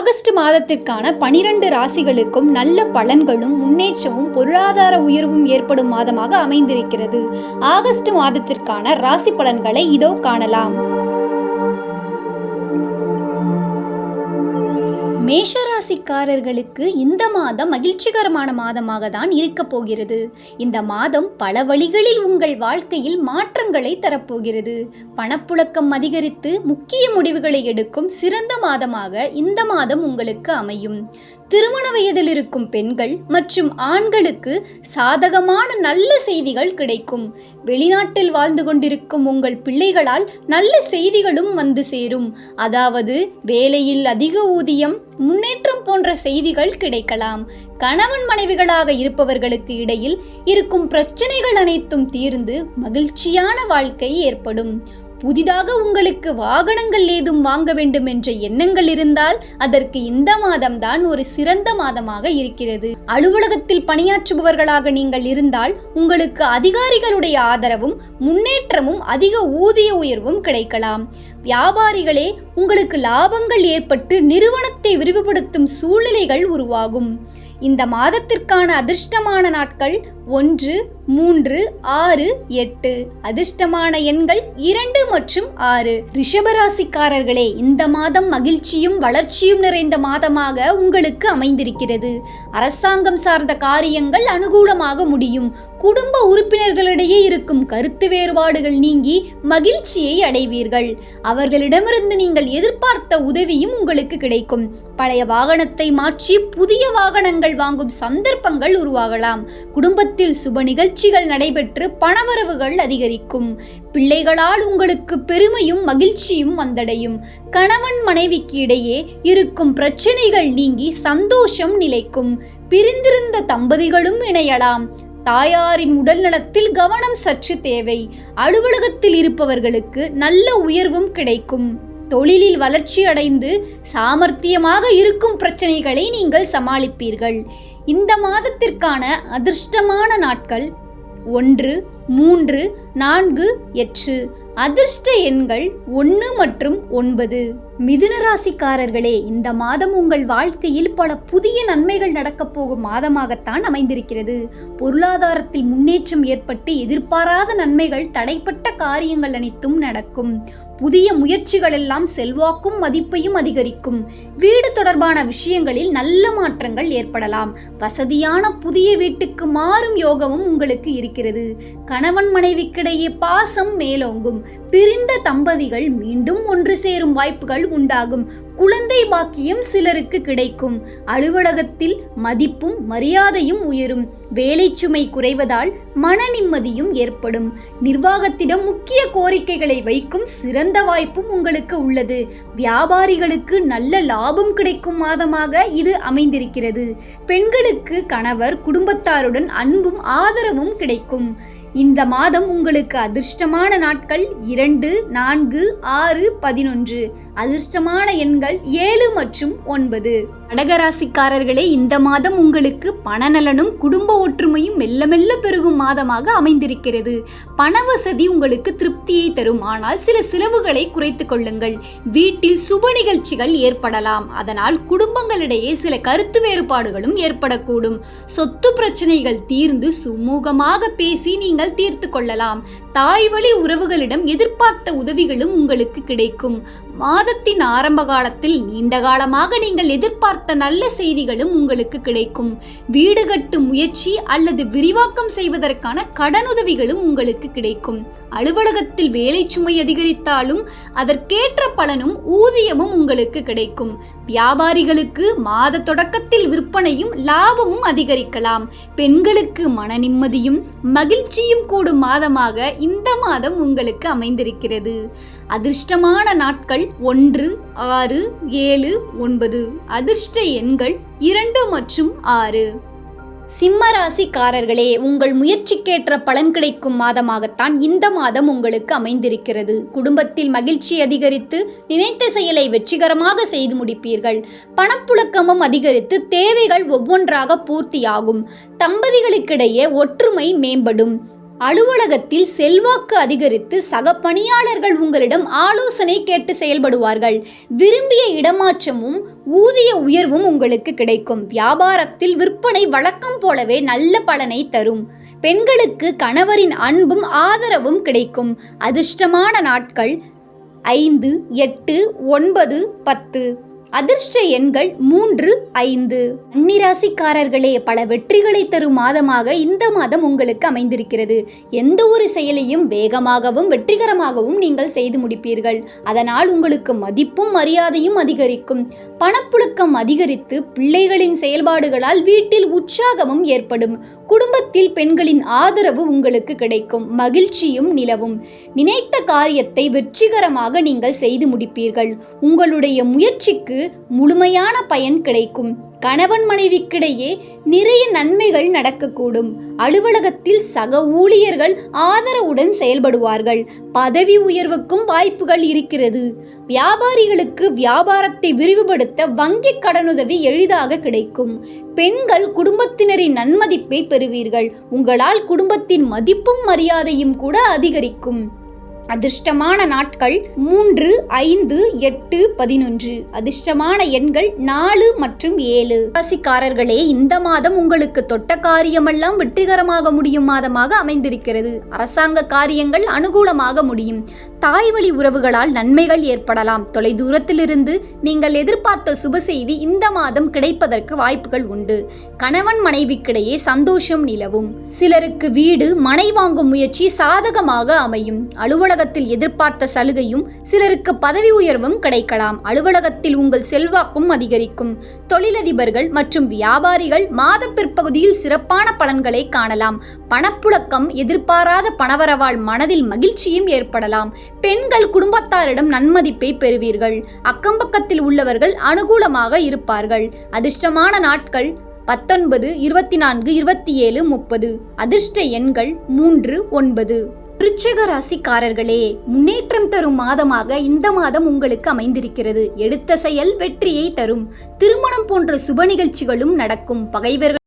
August மாதத்திற்கான பனிரெண்டு ராசிகளுக்கும் நல்ல பலன்களும் முன்னேற்றமும் பொருளாதார உயர்வும் ஏற்படும் மாதமாக அமைந்திருக்கிறது. ஆகஸ்ட் மாதத்திற்கான ராசி பலன்களை இதோ காணலாம். ராசிக்காரர்களுக்கு இந்த மாதம் மகிழ்ச்சிகரமான மாதமாக தான் இருக்கப் போகிறது. இந்த மாதம் பல வழிகளில் உங்கள் வாழ்க்கையில் மாற்றங்களை தரப்போகிறது. பணப்புழக்கம் அதிகரித்து முக்கிய முடிவுகளை எடுக்கும் சிறந்த மாதமாக இந்த மாதம் உங்களுக்கு அமையும். திருமண வயதில் இருக்கும் பெண்கள் மற்றும் ஆண்களுக்கு சாதகமான நல்ல செய்திகள் கிடைக்கும். வெளிநாட்டில் வாழ்ந்து கொண்டிருக்கும் உங்கள் பிள்ளைகளால் நல்ல செய்திகளும் வந்து சேரும். அதாவது வேலையில் அதிக ஊதியம் முன்னேற்றம் போன்ற செய்திகள் கிடைக்கலாம். கணவன் மனைவிகளாக இருப்பவர்களுக்கு இடையில் இருக்கும் பிரச்சனைகள் அனைத்தும் தீர்ந்து மகிழ்ச்சியான வாழ்க்கை ஏற்படும். புதிதாக உங்களுக்கு வாகனங்கள் ஏதும் வாங்க வேண்டும் என்ற எண்ணங்கள் இருந்தால் அதற்கு இந்த மாதம்தான் ஒரு சிறந்த மாதமாக இருக்கிறது. அலுவலகத்தில் பணியாற்றுபவர்களாக நீங்கள் இருந்தால் உங்களுக்கு அதிகாரிகளுடைய ஆதரவும் முன்னேற்றமும் அதிக ஊதிய உயர்வும் கிடைக்கலாம். வியாபாரிகளே உங்களுக்கு லாபங்கள் ஏற்பட்டு நிறுவனத்தை விரிவுபடுத்தும் சூழ்நிலைகள் உருவாகும். இந்த மாதத்திற்கான அதிர்ஷ்டமான நாட்கள் ஒன்று மூன்று ஆறு எட்டு. அதிர்ஷ்டமான எண்கள் இரண்டு மற்றும் ஆறு. ரிஷபராசிக்காரர்களே இந்த மாதம் மகிழ்ச்சியும் வளர்ச்சியும் நிறைந்த மாதமாக உங்களுக்கு அமைந்திருக்கிறது. அரசாங்கம் சார்ந்த காரியங்கள் அனுகூலமாக முடியும். குடும்ப உறுப்பினர்களிடையே இருக்கும் கருத்து வேறுபாடுகள் நீங்கி மகிழ்ச்சியை அடைவீர்கள். அவர்களிடமிருந்து நீங்கள் எதிர்பார்த்த உதவியும் உங்களுக்கு கிடைக்கும். பழைய வாகனத்தை மாற்றி புதிய வாகனங்கள் வாங்கும் சந்தர்ப்பங்கள் உருவாகலாம். குடும்பத்தில் சுப நிகழ்ச்சிகள் நடைபெற்று பணவரவுகள் அதிகரிக்கும். பிள்ளைகளால் உங்களுக்கு பெருமையும் மகிழ்ச்சியும் வந்தடையும். கணவன் மனைவிக்கு இடையே இருக்கும் பிரச்சனைகள் நீங்கி சந்தோஷம் நிலைக்கும். பிரிந்திருந்த தம்பதிகளும் இணையலாம். தாயாரின் உடல் நலத்தில் கவனம் சற்று தேவை. அலுவலகத்தில் இருப்பவர்களுக்கு நல்ல உயர்வும் கிடைக்கும். தொழிலில் வளர்ச்சி அடைந்து சாமர்த்தியமாக இருக்கும் பிரச்சனைகளை நீங்கள் சமாளிப்பீர்கள். இந்த மாதத்திற்கான அதிர்ஷ்டமான நாட்கள் ஒன்று மூன்று நான்கு எட்டு. அதிர்ஷ்ட எண்கள் ஒன்று மற்றும் ஒன்பது. மிதுன ராசிக்காரர்களே இந்த மாதம் உங்கள் வாழ்க்கையில் பல புதிய நன்மைகள் நடக்கப் போகும் மாதமாகத்தான் அமைந்திருக்கிறது. பொருளாதாரத்தில் முன்னேற்றம் ஏற்பட்டு எதிர்பாராத நன்மைகள் தடைப்பட்ட காரியங்கள் அனைத்தும் நடக்கும். புதிய முயற்சிகள் எல்லாம் செல்வாக்கும் மதிப்பையும் அதிகரிக்கும். வீடு தொடர்பான விஷயங்களில் நல்ல மாற்றங்கள் ஏற்படலாம். வசதியான புதிய வீட்டுக்கு மாறும் யோகமும் உங்களுக்கு இருக்கிறது. கணவன் மனைவிக்கிடையே பாசம் மேலோங்கும். பிரிந்த தம்பதிகள் மீண்டும் ஒன்று சேரும் வாய்ப்புகள் உண்டாகும். குழந்தை பாக்கியம் சிலருக்கு கிடைக்கும். அலுவலகத்தில் மதிப்பும் மரியாதையும் உயரும். வேலை சுமை குறைவதால் மன நிம்மதியும் ஏற்படும். நிர்வாகத்திடம் முக்கிய கோரிக்கைகளை வைக்கும் சிறந்த வாய்ப்பும் உங்களுக்கு உள்ளது. வியாபாரிகளுக்கு நல்ல லாபம் கிடைக்கும் மாதமாக இது அமைந்திருக்கிறது. பெண்களுக்கு கணவர் குடும்பத்தாருடன் அன்பும் ஆதரவும் கிடைக்கும். இந்த மாதம் உங்களுக்கு அதிர்ஷ்டமான நாட்கள் இரண்டு நான்கு ஆறு பதினொன்று. அதிர்ஷ்டமான எண்கள் ஏழு மற்றும் ஒன்பது. கடகராசிக்காரர்களே இந்த மாதம் உங்களுக்கு பணநலனும் குடும்ப ஒற்றுமையும் மெல்ல மெல்ல பெருகும் மாதமாக அமைந்திருக்கிறது. பண வசதி உங்களுக்கு திருப்தியை தரும். ஆனால் சில செலவுகளை குறைத்துக் கொள்ளுங்கள். வீட்டில் சுப நிகழ்ச்சிகள் ஏற்படலாம். அதனால் குடும்பங்களிடையே சில கருத்து வேறுபாடுகளும் ஏற்படக்கூடும். சொத்து பிரச்சனைகள் தீர்ந்து சுமூகமாக பேசி நீங்கள் தீர்த்து கொள்ளலாம். தாய் வழி உறவுகளிடம் எதிர்பார்த்த உதவிகளும் உங்களுக்கு கிடைக்கும். மாதத்தின் ஆரம்ப காலத்தில் நீண்ட காலமாக நீங்கள் எதிர்பார்த்த நல்ல செய்திகளும் உங்களுக்கு கிடைக்கும். வீடு கட்டும் முயற்சி அல்லது விரிவாக்கம் செய்வதற்கான கடனுதவிகளும் உங்களுக்கு கிடைக்கும். அலுவலகத்தில் வேலை சுமை அதிகரித்தாலும் அதற்கேற்ற பலனும் ஊதியமும் உங்களுக்கு கிடைக்கும். வியாபாரிகளுக்கு மாத தொடக்கத்தில் விற்பனையும் லாபமும் அதிகரிக்கலாம். பெண்களுக்கு மன நிம்மதியும் மகிழ்ச்சியும் கூடும் மாதமாக இந்த மாதம் உங்களுக்கு அமைந்திருக்கிறது. அதிர்ஷ்டமான நாட்கள் ஒன்று ஆறு ஏழு ஒன்பது. அதிர்ஷ்ட எண்கள் இரண்டு மற்றும் ஆறு. சிம்மராசிக்காரர்களே உங்கள் முயற்சிக்கேற்ற பலன் கிடைக்கும் மாதமாகத்தான் இந்த மாதம் உங்களுக்கு அமைந்திருக்கிறது. குடும்பத்தில் மகிழ்ச்சி அதிகரித்து நினைத்த செயலை வெற்றிகரமாக செய்து முடிப்பீர்கள். பணப்புழக்கமும் அதிகரித்து தேவைகள் ஒவ்வொன்றாக பூர்த்தியாகும். தம்பதிகளுக்கிடையே ஒற்றுமை மேம்படும். அலுவலகத்தில் செல்வாக்கு அதிகரித்து சக பணியாளர்கள் உங்களிடம் ஆலோசனை கேட்டு செயல்படுவார்கள். விரும்பிய இடமாற்றமும் ஊதிய உயர்வும் உங்களுக்கு கிடைக்கும். வியாபாரத்தில் விற்பனை வழக்கம் போலவே நல்ல பலனை தரும். பெண்களுக்கு கணவரின் அன்பும் ஆதரவும் கிடைக்கும். அதிர்ஷ்டமான நாட்கள் ஐந்து எட்டு ஒன்பது பத்து. அதிர்ஷ்ட எண்கள் மூன்று ஐந்து. அந்நிராசிக்காரர்களே பல வெற்றிகளை தரும் மாதமாக இந்த மாதம் உங்களுக்கு அமைந்திருக்கிறது. எந்த ஒரு செயலையும் வேகமாகவும் வெற்றிகரமாகவும் நீங்கள் செய்து முடிப்பீர்கள். அதனால் உங்களுக்கு மதிப்பும் மரியாதையும் அதிகரிக்கும். பணப்புழக்கம் அதிகரித்து பிள்ளைகளின் செயல்பாடுகளால் வீட்டில் உற்சாகமும் ஏற்படும். குடும்பத்தில் பெண்களின் ஆதரவு உங்களுக்கு கிடைக்கும். மகிழ்ச்சியும் நிலவும். நினைத்த காரியத்தை வெற்றிகரமாக நீங்கள் செய்து முடிப்பீர்கள். உங்களுடைய முயற்சிக்கு முழுமையான பயன் கிடைக்கும். கணவன் மனைவிக்கிடையே நிறைய நன்மைகள் நடக்கக்கூடும். அலுவலகத்தில் சக ஊழியர்கள் ஆதரவுடன் செயல்படுவார்கள். பதவி உயர்வுக்கும் வாய்ப்புகள் இருக்கிறது. வியாபாரிகளுக்கு வியாபாரத்தை விரிவுபடுத்த வங்கி கடனுதவி எளிதாக கிடைக்கும். பெண்கள் குடும்பத்தினரின் நன்மதிப்பை பெறுவீர்கள். உங்களால் குடும்பத்தின் மதிப்பும் மரியாதையும் கூட அதிகரிக்கும். அதிர்ஷ்டமான நாட்கள் மூன்று ஐந்து எட்டு பதினொன்று. அதிர்ஷ்டமான எண்கள் நாலு மற்றும் ஏழு. ராசிக்காரர்களே இந்த மாதம் உங்களுக்கு தொட்ட காரியமெல்லாம் வெற்றிகரமாக முடியும் மாதமாக அமைந்திருக்கிறது. அரசாங்க காரியங்கள் அனுகூலமாக முடியும். தாய் வழி உறவுகளால் நன்மைகள் ஏற்படலாம். தொலைதூரத்திலிருந்து நீங்கள் எதிர்பார்த்த சுப செய்தி இந்த மாதம் கிடைப்பதற்கு வாய்ப்புகள் உண்டு. கணவன் மனைவிக்கிடையே சந்தோஷம் நிலவும். சிலருக்கு வீடு மனை வாங்கும் முயற்சி சாதகமாக அமையும். அலுவலக அலுவலகத்தில் எதிர்பார்த்த சலுகையும் சிலருக்கு பதவி உயர்வும் கிடைக்கலாம். அலுவலகத்தில் உங்கள் செல்வாக்கும் அதிகரிக்கும். தொழிலதிபர்கள் மற்றும் வியாபாரிகள் மாத பிற்பகுதியில் சிறப்பான பலன்களை காணலாம். பணப்புழக்கம் எதிர்பாராத பணவரவால் மனதில் மகிழ்ச்சியும் ஏற்படலாம். பெண்கள் குடும்பத்தாரிடம் நன்மதிப்பை பெறுவீர்கள். அக்கம்பக்கத்தில் உள்ளவர்கள் அனுகூலமாக இருப்பார்கள். அதிர்ஷ்டமான நாட்கள் பத்தொன்பது இருபத்தி நான்கு இருபத்தி ஏழு முப்பது. அதிர்ஷ்ட எண்கள் மூன்று ஒன்பது. விருச்சிக ராசிக்காரர்களே முன்னேற்றம் தரும் மாதமாக இந்த மாதம் உங்களுக்கு அமைந்திருக்கிறது. எடுத்த செயல் வெற்றியை தரும். திருமணம் போன்ற சுப நிகழ்ச்சிகளும் நடக்கும். பகைவர்கள்